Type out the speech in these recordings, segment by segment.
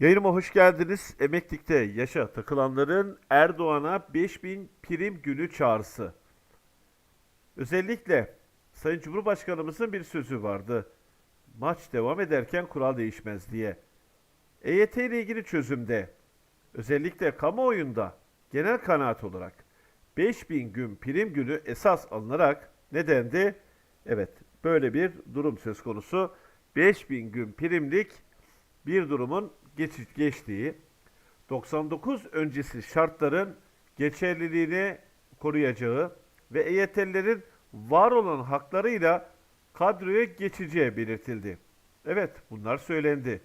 Yayınıma hoş geldiniz. Emeklilikte yaşa takılanların Erdoğan'a 5000 prim günü çağrısı. Özellikle Sayın Cumhurbaşkanımızın bir sözü vardı. Maç devam ederken kural değişmez diye. EYT ile ilgili çözümde özellikle kamuoyunda genel kanaat olarak 5000 gün prim günü esas alınarak ne dendi? Evet böyle bir durum söz konusu. 5000 gün primlik bir durumun geçiş geçtiği 99 öncesi şartların geçerliliğini koruyacağı ve EYT'lilerin var olan haklarıyla kadroya geçeceği belirtildi. Evet bunlar söylendi.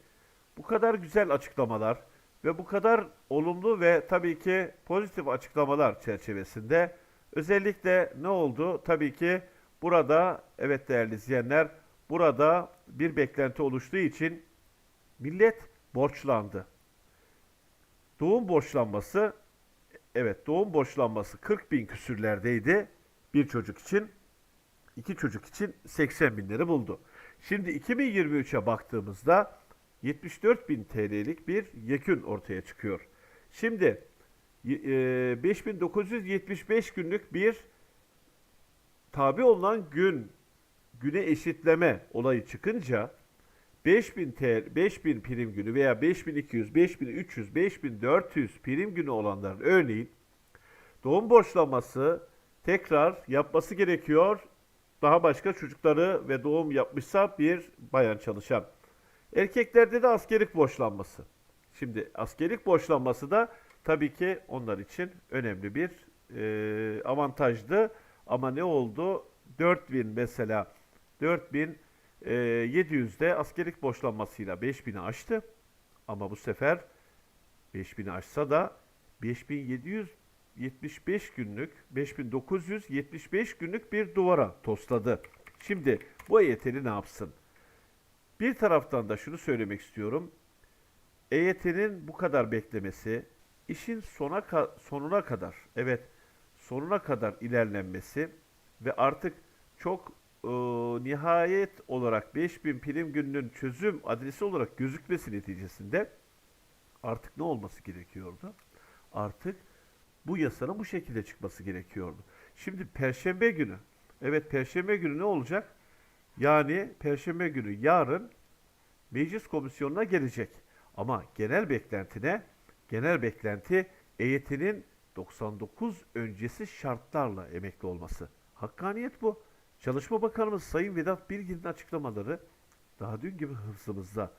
Bu kadar güzel açıklamalar ve bu kadar olumlu ve tabii ki pozitif açıklamalar çerçevesinde özellikle ne oldu? Tabii ki burada evet değerli izleyenler burada bir beklenti oluştuğu için millet borçlandı. Doğum borçlanması evet doğum borçlanması 40 bin küsürlerdeydi bir çocuk için. iki çocuk için 80 binleri buldu. Şimdi 2023'e baktığımızda 74 bin TL'lik bir yekün ortaya çıkıyor. Şimdi e, 5975 günlük bir tabi olunan gün güne eşitleme olayı çıkınca 5000 TL, 5000 prim günü veya 5200, 5300, 5400 prim günü olanların örneğin doğum borçlanması tekrar yapması gerekiyor. Daha başka çocukları ve doğum yapmışsa bir bayan çalışan. Erkeklerde de askerlik borçlanması. Şimdi askerlik borçlanması da tabii ki onlar için önemli bir e, avantajdı. Ama ne oldu? 4000 mesela 4000 e, 700'de askerlik borçlanmasıyla 5000'i aştı. Ama bu sefer 5000'i aşsa da 5775 günlük, 5975 günlük bir duvara tosladı. Şimdi bu EYT'li ne yapsın? Bir taraftan da şunu söylemek istiyorum. EYT'nin bu kadar beklemesi, işin sona sonuna kadar, evet sonuna kadar ilerlenmesi ve artık çok e, nihayet olarak 5000 prim gününün çözüm adresi olarak gözükmesi neticesinde artık ne olması gerekiyordu? Artık bu yasanın bu şekilde çıkması gerekiyordu. Şimdi perşembe günü, evet perşembe günü ne olacak? Yani perşembe günü yarın meclis komisyonuna gelecek. Ama genel beklentine, genel beklenti EYT'nin 99 öncesi şartlarla emekli olması. Hakkaniyet bu. Çalışma Bakanımız Sayın Vedat Bilgin'in açıklamaları daha dün gibi hırsımızda.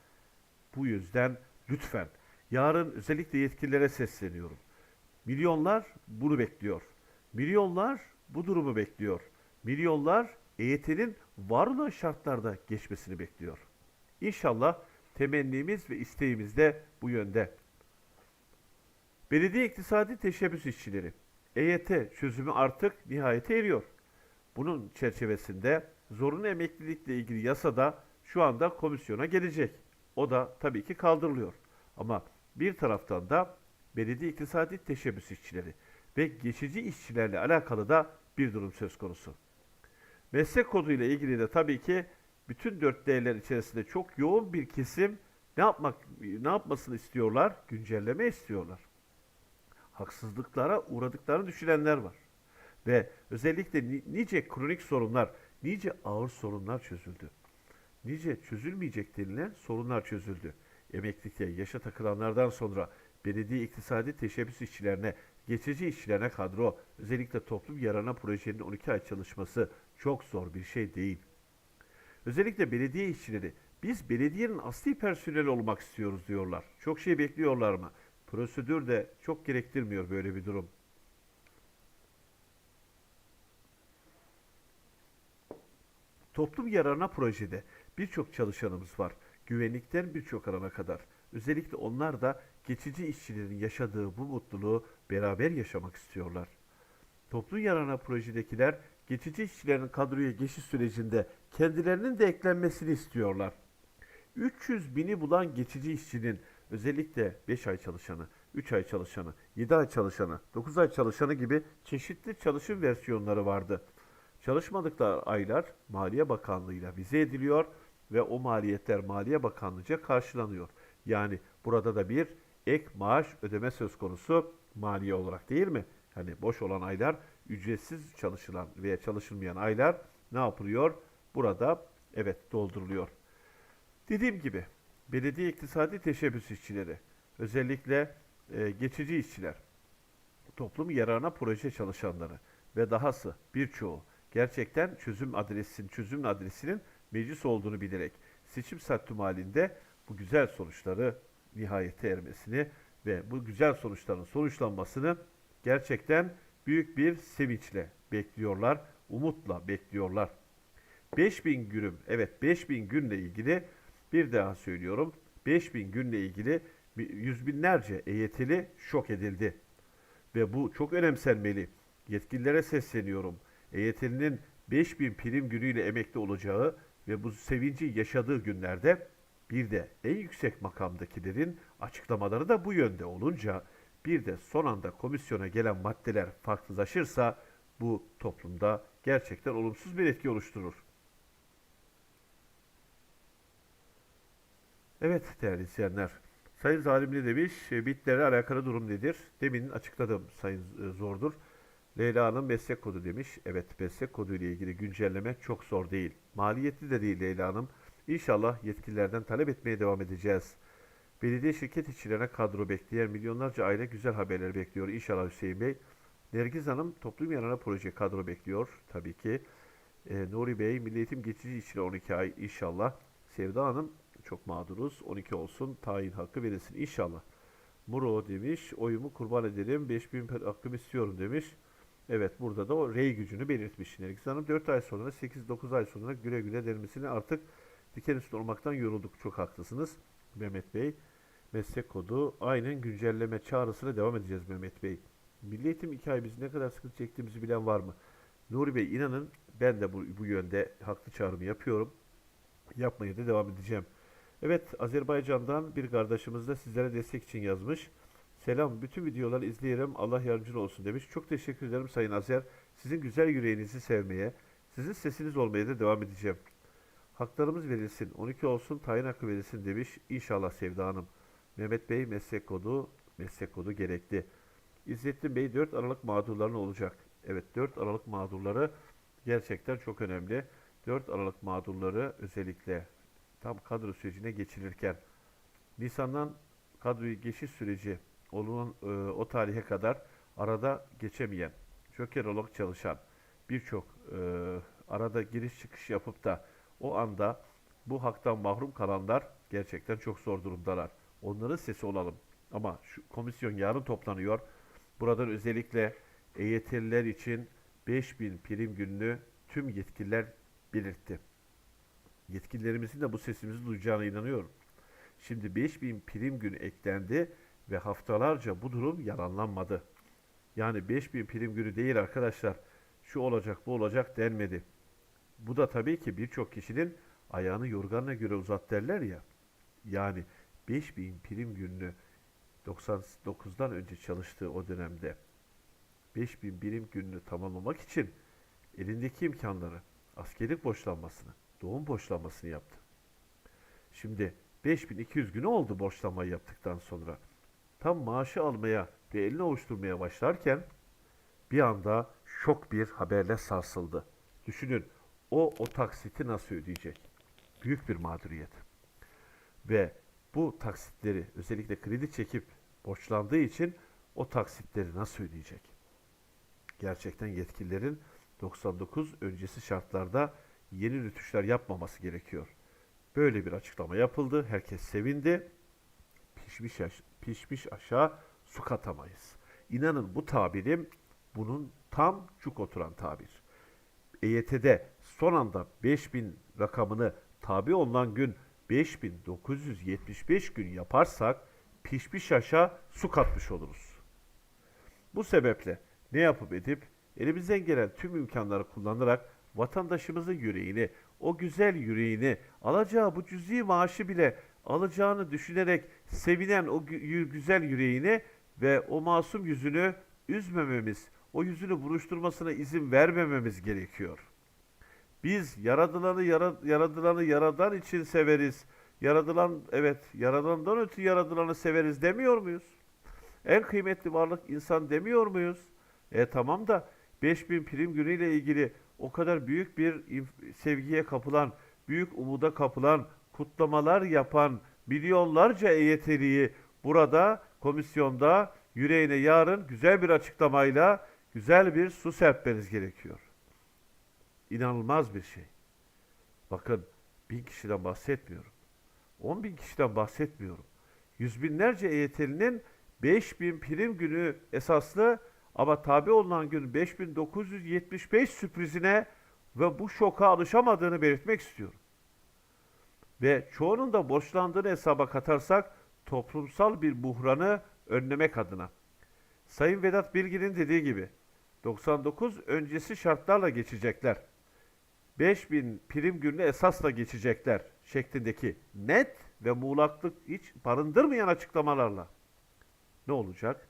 Bu yüzden lütfen yarın özellikle yetkililere sesleniyorum. Milyonlar bunu bekliyor. Milyonlar bu durumu bekliyor. Milyonlar EYT'nin var olan şartlarda geçmesini bekliyor. İnşallah temennimiz ve isteğimiz de bu yönde. Belediye iktisadi teşebbüs işçileri EYT çözümü artık nihayete eriyor. Bunun çerçevesinde zorunlu emeklilikle ilgili yasada şu anda komisyona gelecek. O da tabii ki kaldırılıyor. Ama bir taraftan da belediye iktisadi teşebbüs işçileri ve geçici işçilerle alakalı da bir durum söz konusu. Meslek kodu ile ilgili de tabii ki bütün dört değerler içerisinde çok yoğun bir kesim ne yapmak ne yapmasını istiyorlar? Güncelleme istiyorlar. Haksızlıklara uğradıklarını düşünenler var. Ve özellikle ni- nice kronik sorunlar, nice ağır sorunlar çözüldü. Nice çözülmeyecek denilen sorunlar çözüldü. Emeklilikte yaşa takılanlardan sonra belediye iktisadi teşebbüs işçilerine, geçici işçilerine kadro, özellikle toplum yararına projenin 12 ay çalışması çok zor bir şey değil. Özellikle belediye işçileri biz belediyenin asli personeli olmak istiyoruz diyorlar. Çok şey bekliyorlar mı? Prosedür de çok gerektirmiyor böyle bir durum. Toplum yararına projede birçok çalışanımız var. Güvenlikten birçok alana kadar. Özellikle onlar da geçici işçilerin yaşadığı bu mutluluğu beraber yaşamak istiyorlar. Toplum yararına projedekiler geçici işçilerin kadroya geçiş sürecinde kendilerinin de eklenmesini istiyorlar. 300 bini bulan geçici işçinin özellikle 5 ay çalışanı, 3 ay çalışanı, 7 ay çalışanı, 9 ay çalışanı gibi çeşitli çalışım versiyonları vardı. Çalışmadıkları aylar Maliye Bakanlığı'yla vize ediliyor ve o maliyetler Maliye Bakanlığı'nca karşılanıyor. Yani burada da bir ek maaş ödeme söz konusu maliye olarak değil mi? Hani boş olan aylar ücretsiz çalışılan veya çalışılmayan aylar ne yapılıyor? Burada evet dolduruluyor. Dediğim gibi belediye iktisadi teşebbüs işçileri, özellikle e, geçici işçiler, toplum yararına proje çalışanları ve dahası birçoğu gerçekten çözüm adresinin, çözüm adresinin meclis olduğunu bilerek seçim sattım halinde bu güzel sonuçları nihayete ermesini ve bu güzel sonuçların sonuçlanmasını gerçekten büyük bir sevinçle bekliyorlar, umutla bekliyorlar. 5000 günüm, evet 5000 günle ilgili bir daha söylüyorum. 5000 günle ilgili yüz binlerce EYT'li şok edildi. Ve bu çok önemsenmeli. Yetkililere sesleniyorum. EYT'linin 5000 prim günüyle emekli olacağı ve bu sevinci yaşadığı günlerde bir de en yüksek makamdakilerin açıklamaları da bu yönde olunca bir de son anda komisyona gelen maddeler farklılaşırsa bu toplumda gerçekten olumsuz bir etki oluşturur. Evet değerli izleyenler. Sayın Zalim ne demiş? E, Bitlerle alakalı durum nedir? Demin açıkladım Sayın e, Zordur. Leyla'nın meslek kodu demiş. Evet meslek kodu ile ilgili güncelleme çok zor değil. Maliyetli de değil Leyla Hanım. İnşallah yetkililerden talep etmeye devam edeceğiz. Belediye şirket işçilerine kadro bekleyen milyonlarca aile güzel haberler bekliyor. İnşallah Hüseyin Bey. Nergiz Hanım toplum yararına proje kadro bekliyor tabii ki. E, Nuri Bey Milli Eğitim geçici işçiler 12 ay inşallah. Sevda Hanım çok mağduruz. 12 olsun tayin hakkı verilsin inşallah. Muro demiş oyumu kurban ederim 5000 hakkımı istiyorum demiş. Evet burada da o rey gücünü belirtmiş. Nergis Hanım 4 ay sonra 8-9 ay sonra güle güle denmesini artık diken üstü olmaktan yorulduk. Çok haklısınız Mehmet Bey. Meslek kodu aynen güncelleme çağrısına devam edeceğiz Mehmet Bey. Milli Eğitim 2 ay biz ne kadar sıkıntı çektiğimizi bilen var mı? Nuri Bey inanın ben de bu, bu yönde haklı çağrımı yapıyorum. Yapmaya da devam edeceğim. Evet Azerbaycan'dan bir kardeşimiz de sizlere destek için yazmış. Selam bütün videoları izleyelim Allah yardımcın olsun demiş. Çok teşekkür ederim Sayın Azer. Sizin güzel yüreğinizi sevmeye, sizin sesiniz olmaya da devam edeceğim. Haklarımız verilsin, 12 olsun, tayin hakkı verilsin demiş. İnşallah Sevda Hanım. Mehmet Bey meslek kodu, meslek kodu gerekli. İzzettin Bey 4 Aralık mağdurların olacak. Evet 4 Aralık mağdurları gerçekten çok önemli. 4 Aralık mağdurları özellikle tam kadro sürecine geçilirken Nisan'dan kadroyu geçiş süreci olunan e, o tarihe kadar arada geçemeyen, joker olarak çalışan birçok e, arada giriş çıkış yapıp da o anda bu haktan mahrum kalanlar gerçekten çok zor durumdalar. Onların sesi olalım. Ama şu komisyon yarın toplanıyor. Buradan özellikle EYT'liler için 5000 prim gününü tüm yetkililer belirtti. Yetkililerimizin de bu sesimizi duyacağına inanıyorum. Şimdi 5000 prim günü eklendi ve haftalarca bu durum yalanlanmadı. Yani 5000 prim günü değil arkadaşlar. Şu olacak bu olacak denmedi. Bu da tabii ki birçok kişinin ayağını yorganına göre uzat derler ya. Yani 5000 prim gününü 99'dan önce çalıştığı o dönemde 5000 birim gününü tamamlamak için elindeki imkanları, askerlik borçlanmasını, doğum borçlanmasını yaptı. Şimdi 5200 günü oldu borçlanmayı yaptıktan sonra. Tam maaşı almaya ve elini ovuşturmaya başlarken bir anda şok bir haberle sarsıldı. Düşünün o o taksiti nasıl ödeyecek? Büyük bir mağduriyet. Ve bu taksitleri özellikle kredi çekip borçlandığı için o taksitleri nasıl ödeyecek? Gerçekten yetkililerin 99 öncesi şartlarda yeni rütuşlar yapmaması gerekiyor. Böyle bir açıklama yapıldı. Herkes sevindi. Pişmiş, pişmiş aşağı su katamayız. İnanın bu tabirim bunun tam cuk oturan tabir. EYT'de son anda 5000 rakamını tabi olunan gün 5975 gün yaparsak pişmiş aşağı su katmış oluruz. Bu sebeple ne yapıp edip elimizden gelen tüm imkanları kullanarak vatandaşımızın yüreğini, o güzel yüreğini, alacağı bu cüzi maaşı bile alacağını düşünerek sevinen o gü- güzel yüreğini ve o masum yüzünü üzmememiz, o yüzünü buruşturmasına izin vermememiz gerekiyor. Biz yaradılanı yara- yaradılanı yaradan için severiz. Yaradılan evet yaradandan ötürü yaradılanı severiz demiyor muyuz? En kıymetli varlık insan demiyor muyuz? E tamam da 5000 prim günüyle ilgili o kadar büyük bir sevgiye kapılan, büyük umuda kapılan, kutlamalar yapan milyonlarca EYT'liyi burada komisyonda yüreğine yarın güzel bir açıklamayla güzel bir su serpmeniz gerekiyor. İnanılmaz bir şey. Bakın bin kişiden bahsetmiyorum. 10 bin kişiden bahsetmiyorum. Yüz binlerce EYT'linin 5000 prim günü esaslı ama tabi olunan gün 5975 sürprizine ve bu şoka alışamadığını belirtmek istiyorum. Ve çoğunun da borçlandığını hesaba katarsak toplumsal bir buhranı önlemek adına. Sayın Vedat Bilgin'in dediği gibi 99 öncesi şartlarla geçecekler. 5000 prim gününü esasla geçecekler şeklindeki net ve muğlaklık hiç barındırmayan açıklamalarla ne olacak?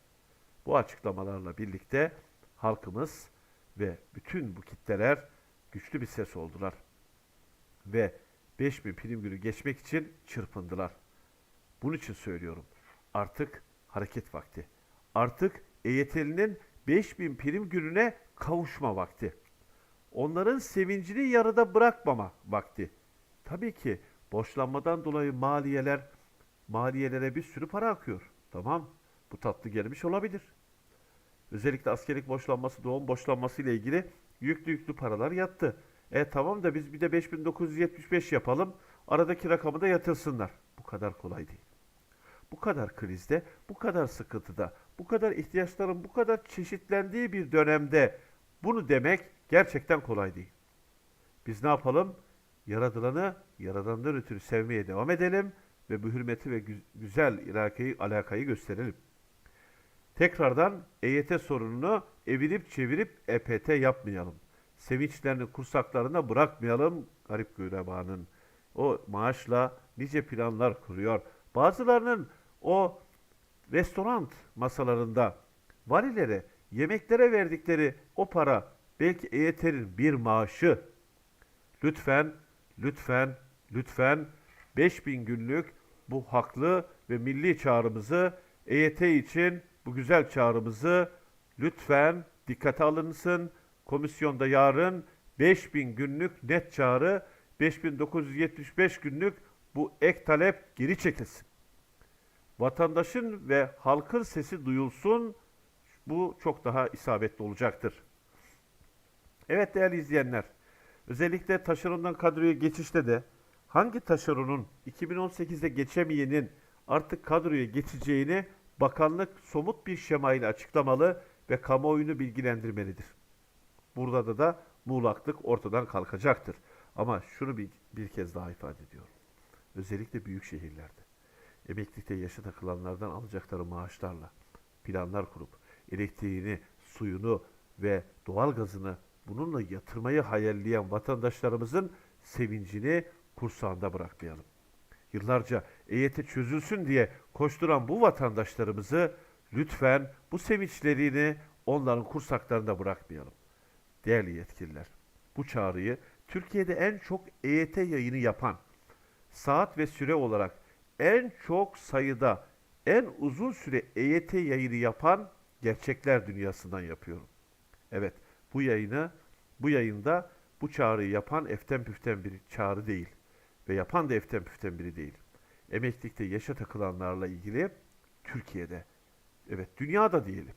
Bu açıklamalarla birlikte halkımız ve bütün bu kitleler güçlü bir ses oldular. Ve 5000 prim günü geçmek için çırpındılar. Bunun için söylüyorum. Artık hareket vakti. Artık EYT'linin 5000 prim gününe kavuşma vakti. Onların sevincini yarıda bırakmama vakti. Tabii ki borçlanmadan dolayı maliyeler, maliyelere bir sürü para akıyor. Tamam, bu tatlı gelmiş olabilir. Özellikle askerlik borçlanması, doğum borçlanması ile ilgili yüklü yüklü paralar yattı. E tamam da biz bir de 5975 yapalım, aradaki rakamı da yatırsınlar. Bu kadar kolay değil. Bu kadar krizde, bu kadar sıkıntıda, bu kadar ihtiyaçların bu kadar çeşitlendiği bir dönemde bunu demek gerçekten kolay değil. Biz ne yapalım? Yaradılanı yaradandan ötürü sevmeye devam edelim ve bu hürmeti ve gü- güzel alakayı, alakayı gösterelim. Tekrardan EYT sorununu evirip çevirip EPT yapmayalım. Sevinçlerini kursaklarına bırakmayalım garip gürebanın. O maaşla nice planlar kuruyor. Bazılarının o restoran masalarında valilere, yemeklere verdikleri o para belki EYT'nin bir maaşı. Lütfen, lütfen, lütfen 5000 günlük bu haklı ve milli çağrımızı EYT için bu güzel çağrımızı lütfen dikkate alınsın. Komisyonda yarın 5000 günlük net çağrı 5975 günlük bu ek talep geri çekilsin. Vatandaşın ve halkın sesi duyulsun. Bu çok daha isabetli olacaktır. Evet değerli izleyenler, özellikle taşerondan kadroya geçişte de hangi taşeronun 2018'de geçemeyenin artık kadroya geçeceğini bakanlık somut bir şemayla açıklamalı ve kamuoyunu bilgilendirmelidir. Burada da da muğlaklık ortadan kalkacaktır. Ama şunu bir, bir kez daha ifade ediyorum. Özellikle büyük şehirlerde emeklilikte yaşa takılanlardan alacakları maaşlarla planlar kurup elektriğini, suyunu ve doğalgazını bununla yatırmayı hayalleyen vatandaşlarımızın sevincini kursağında bırakmayalım. Yıllarca EYT çözülsün diye koşturan bu vatandaşlarımızı lütfen bu sevinçlerini onların kursaklarında bırakmayalım. Değerli yetkililer, bu çağrıyı Türkiye'de en çok EYT yayını yapan, saat ve süre olarak en çok sayıda, en uzun süre EYT yayını yapan gerçekler dünyasından yapıyorum. Evet, bu yayını, bu yayında bu çağrıyı yapan eften püften bir çağrı değil ve yapan da eften püften biri değil. Emeklilikte yaşa takılanlarla ilgili Türkiye'de, evet dünyada diyelim,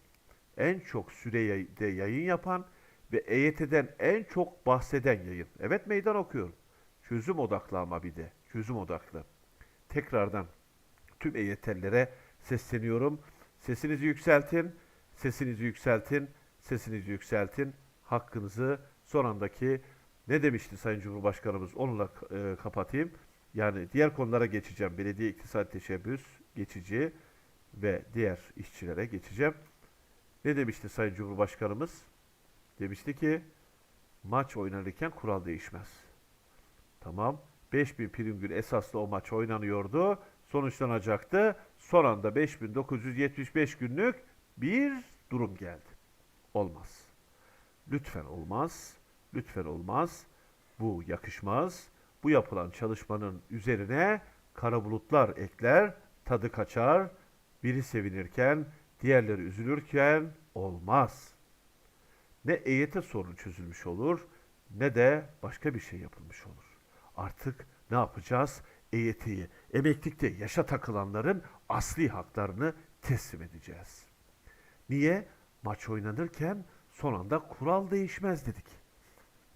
en çok sürede yayın yapan ve EYT'den en çok bahseden yayın. Evet meydan okuyorum. Çözüm odaklı ama bir de, çözüm odaklı. Tekrardan tüm EYT'lilere sesleniyorum. Sesinizi yükseltin, sesinizi yükseltin, sesinizi yükseltin. Hakkınızı son andaki ne demişti Sayın Cumhurbaşkanımız onunla e, kapatayım. Yani diğer konulara geçeceğim. Belediye iktisat teşebbüs geçici ve diğer işçilere geçeceğim. Ne demişti Sayın Cumhurbaşkanımız? Demişti ki maç oynanırken kural değişmez. Tamam. 5000 prim gün esaslı o maç oynanıyordu. Sonuçlanacaktı. Son anda 5975 günlük bir durum geldi. Olmaz. Lütfen olmaz. Lütfen olmaz. Bu yakışmaz. Bu yapılan çalışmanın üzerine kara bulutlar ekler, tadı kaçar. Biri sevinirken, diğerleri üzülürken olmaz. Ne EYT sorunu çözülmüş olur ne de başka bir şey yapılmış olur. Artık ne yapacağız? EYT'yi emeklilikte yaşa takılanların asli haklarını teslim edeceğiz. Niye? Maç oynanırken son anda kural değişmez dedik.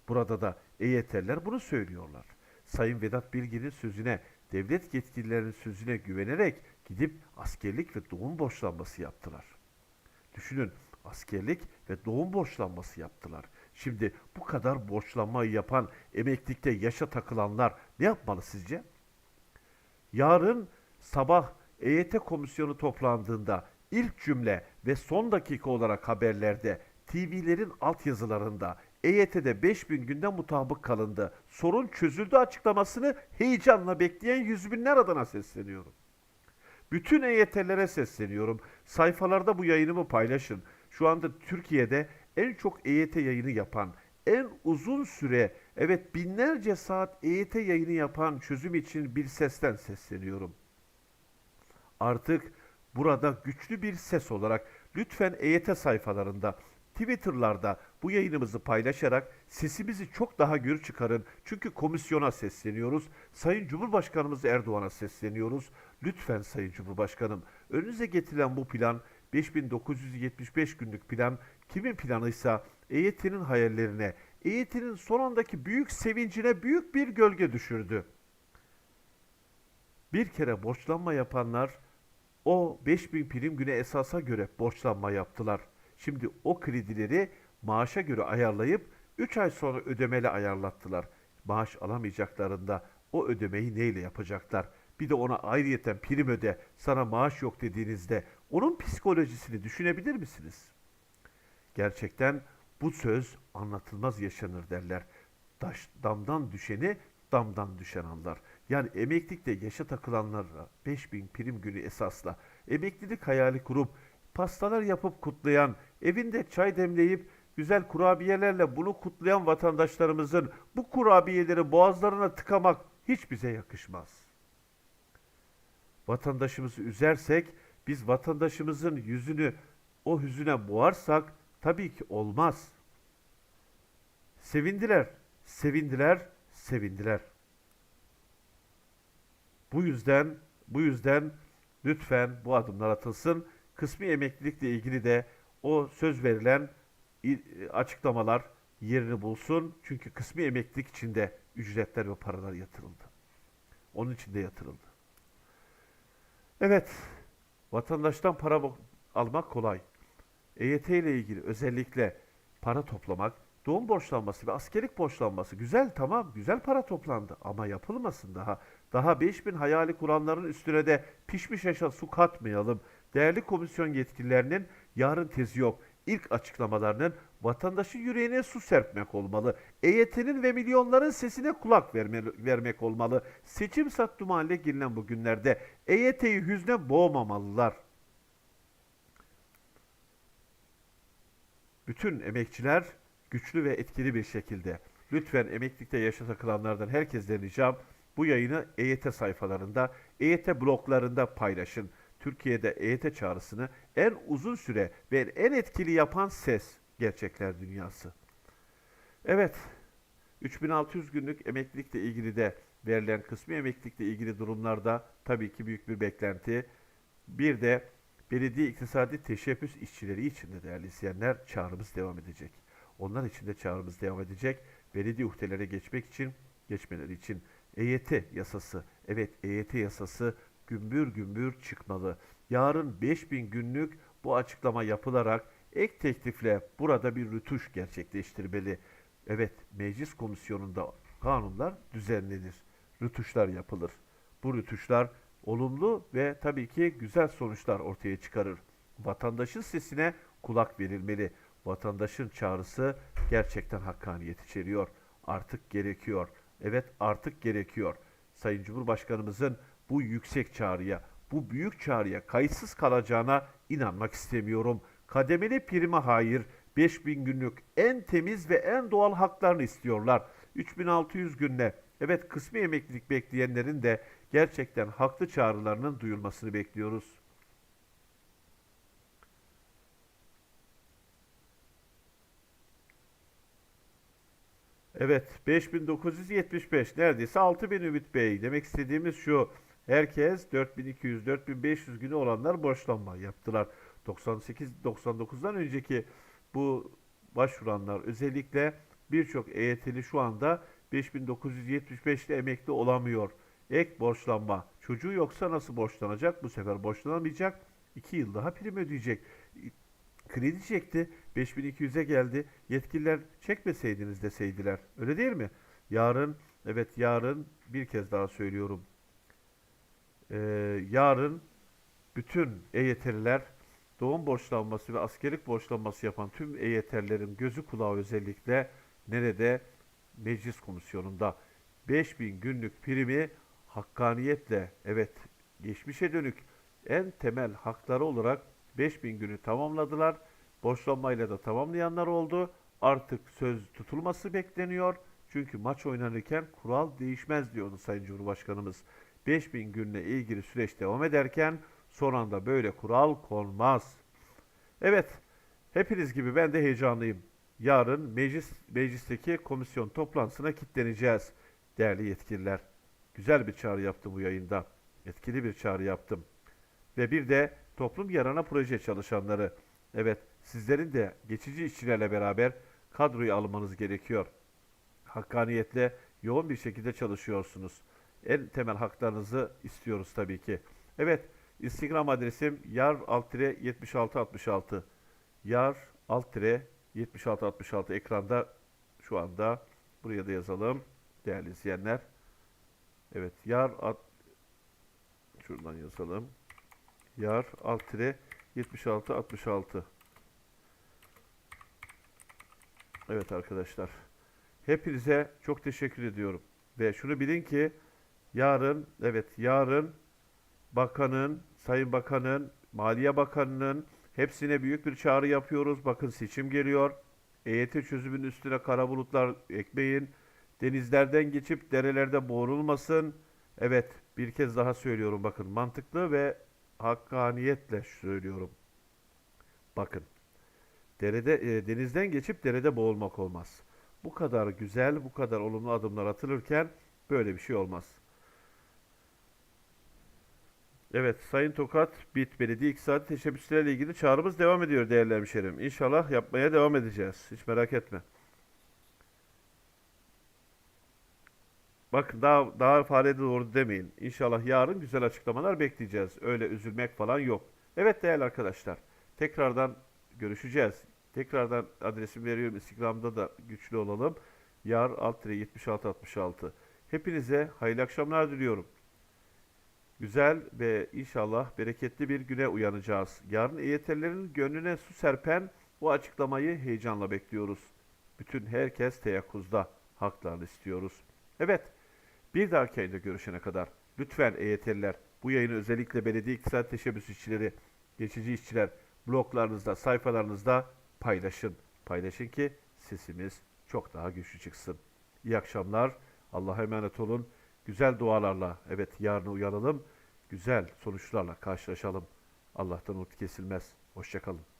Burada da EYT'liler bunu söylüyorlar. Sayın Vedat Bilgin'in sözüne, devlet yetkililerinin sözüne güvenerek gidip askerlik ve doğum borçlanması yaptılar. Düşünün askerlik ve doğum borçlanması yaptılar. Şimdi bu kadar borçlanmayı yapan emeklilikte yaşa takılanlar ne yapmalı sizce? Yarın sabah EYT komisyonu toplandığında ilk cümle ve son dakika olarak haberlerde TV'lerin altyazılarında EYT'de 5000 günde mutabık kalındı. Sorun çözüldü açıklamasını heyecanla bekleyen yüz binler adına sesleniyorum. Bütün EYT'lere sesleniyorum. Sayfalarda bu yayınımı paylaşın. Şu anda Türkiye'de en çok EYT yayını yapan, en uzun süre, evet binlerce saat EYT yayını yapan çözüm için bir sesten sesleniyorum. Artık burada güçlü bir ses olarak lütfen EYT sayfalarında, Twitter'larda bu yayınımızı paylaşarak sesimizi çok daha gür çıkarın. Çünkü komisyona sesleniyoruz. Sayın Cumhurbaşkanımız Erdoğan'a sesleniyoruz. Lütfen Sayın Cumhurbaşkanım önünüze getirilen bu plan 5975 günlük plan kimin planıysa EYT'nin hayallerine, EYT'nin son andaki büyük sevincine büyük bir gölge düşürdü. Bir kere borçlanma yapanlar o 5000 prim güne esasa göre borçlanma yaptılar. Şimdi o kredileri maaşa göre ayarlayıp 3 ay sonra ödemeli ayarlattılar. Maaş alamayacaklarında o ödemeyi neyle yapacaklar? Bir de ona ayrıyeten prim öde, sana maaş yok dediğinizde onun psikolojisini düşünebilir misiniz? Gerçekten bu söz anlatılmaz yaşanır derler. Daş, damdan düşeni damdan düşen anlar. Yani emeklilikte yaşa takılanlara 5000 prim günü esasla emeklilik hayali kurup pastalar yapıp kutlayan, evinde çay demleyip güzel kurabiyelerle bunu kutlayan vatandaşlarımızın bu kurabiyeleri boğazlarına tıkamak hiç bize yakışmaz. Vatandaşımızı üzersek, biz vatandaşımızın yüzünü o hüzüne boğarsak tabii ki olmaz. Sevindiler, sevindiler, sevindiler. Bu yüzden, bu yüzden lütfen bu adımlar atılsın. Kısmi emeklilikle ilgili de o söz verilen açıklamalar yerini bulsun. Çünkü kısmi emeklilik içinde ücretler ve paralar yatırıldı. Onun için de yatırıldı. Evet, vatandaştan para almak kolay. EYT ile ilgili özellikle para toplamak, doğum borçlanması ve askerlik borçlanması güzel tamam güzel para toplandı ama yapılmasın daha. Daha 5000 hayali kuranların üstüne de pişmiş yaşa su katmayalım. Değerli komisyon yetkililerinin yarın tezi yok. İlk açıklamalarının vatandaşın yüreğine su serpmek olmalı. EYT'nin ve milyonların sesine kulak verme, vermek olmalı. Seçim sattım haline girilen bu günlerde EYT'yi hüzne boğmamalılar. bütün emekçiler güçlü ve etkili bir şekilde lütfen emeklilikte yaşa takılanlardan herkesten ricam bu yayını EYT sayfalarında, EYT bloklarında paylaşın. Türkiye'de EYT çağrısını en uzun süre ve en etkili yapan ses Gerçekler Dünyası. Evet, 3600 günlük emeklilikle ilgili de verilen kısmi emeklilikle ilgili durumlarda tabii ki büyük bir beklenti. Bir de belediye iktisadi teşebbüs işçileri için de değerli izleyenler çağrımız devam edecek. Onlar için de çağrımız devam edecek. Belediye uhdelere geçmek için, geçmeleri için EYT yasası, evet EYT yasası gümbür gümbür çıkmalı. Yarın 5000 günlük bu açıklama yapılarak ek teklifle burada bir rütuş gerçekleştirmeli. Evet, meclis komisyonunda kanunlar düzenlenir. Rütuşlar yapılır. Bu rütuşlar olumlu ve tabii ki güzel sonuçlar ortaya çıkarır. Vatandaşın sesine kulak verilmeli. Vatandaşın çağrısı gerçekten hakkaniyet içeriyor. Artık gerekiyor. Evet artık gerekiyor. Sayın Cumhurbaşkanımızın bu yüksek çağrıya, bu büyük çağrıya kayıtsız kalacağına inanmak istemiyorum. Kademeli prime hayır, 5000 günlük en temiz ve en doğal haklarını istiyorlar. 3600 günle evet kısmi emeklilik bekleyenlerin de gerçekten haklı çağrılarının duyulmasını bekliyoruz. Evet 5975 neredeyse 6000 Ümit Bey. Demek istediğimiz şu. Herkes 4200-4500 günü olanlar borçlanma yaptılar. 98-99'dan önceki bu başvuranlar özellikle birçok EYT'li şu anda 5975 ile emekli olamıyor. Ek borçlanma. Çocuğu yoksa nasıl borçlanacak? Bu sefer borçlanamayacak. 2 yıl daha prim ödeyecek. Kredi çekti. 5200'e geldi. Yetkililer çekmeseydiniz deseydiler. Öyle değil mi? Yarın, evet yarın bir kez daha söylüyorum. Ee, yarın bütün EYT'liler doğum borçlanması ve askerlik borçlanması yapan tüm EYT'lilerin gözü kulağı özellikle nerede? Meclis komisyonunda 5000 günlük primi hakkaniyetle evet geçmişe dönük en temel hakları olarak 5000 günü tamamladılar. Borçlanmayla da tamamlayanlar oldu. Artık söz tutulması bekleniyor. Çünkü maç oynanırken kural değişmez diyordu Sayın Cumhurbaşkanımız. 5000 günle ilgili süreç devam ederken son anda böyle kural konmaz. Evet, hepiniz gibi ben de heyecanlıyım. Yarın meclis meclisteki komisyon toplantısına kilitleneceğiz değerli yetkililer. Güzel bir çağrı yaptım bu yayında. Etkili bir çağrı yaptım. Ve bir de toplum yarana proje çalışanları. Evet, sizlerin de geçici işçilerle beraber kadroyu almanız gerekiyor. Hakkaniyetle yoğun bir şekilde çalışıyorsunuz. En temel haklarınızı istiyoruz tabii ki. Evet, Instagram adresim yar alt 7666. Yar alt 7666 ekranda şu anda buraya da yazalım değerli izleyenler. Evet, yar alt şuradan yazalım. Yar alt 7666. Evet arkadaşlar. Hepinize çok teşekkür ediyorum. Ve şunu bilin ki yarın evet yarın bakanın, sayın bakanın, maliye bakanının hepsine büyük bir çağrı yapıyoruz. Bakın seçim geliyor. EYT çözümünün üstüne kara bulutlar ekmeyin. Denizlerden geçip derelerde boğulmasın. Evet bir kez daha söylüyorum bakın mantıklı ve hakkaniyetle söylüyorum. Bakın derede e, denizden geçip derede boğulmak olmaz. Bu kadar güzel, bu kadar olumlu adımlar atılırken böyle bir şey olmaz. Evet, Sayın Tokat, BİT Belediye İktisadi Teşebbüslerle ilgili çağrımız devam ediyor değerli hemşerim. İnşallah yapmaya devam edeceğiz. Hiç merak etme. Bakın daha daha farede doğru demeyin. İnşallah yarın güzel açıklamalar bekleyeceğiz. Öyle üzülmek falan yok. Evet değerli arkadaşlar. Tekrardan görüşeceğiz. Tekrardan adresimi veriyorum. Instagram'da da güçlü olalım. Yar alt 7666. Hepinize hayırlı akşamlar diliyorum. Güzel ve inşallah bereketli bir güne uyanacağız. Yarın EYT'lerin gönlüne su serpen bu açıklamayı heyecanla bekliyoruz. Bütün herkes teyakkuzda haklarını istiyoruz. Evet, bir dahaki yayında görüşene kadar lütfen EYT'liler bu yayını özellikle belediye iktisat teşebbüs işçileri, geçici işçiler bloglarınızda, sayfalarınızda paylaşın. Paylaşın ki sesimiz çok daha güçlü çıksın. İyi akşamlar. Allah'a emanet olun. Güzel dualarla evet yarın uyanalım. Güzel sonuçlarla karşılaşalım. Allah'tan umut kesilmez. Hoşçakalın.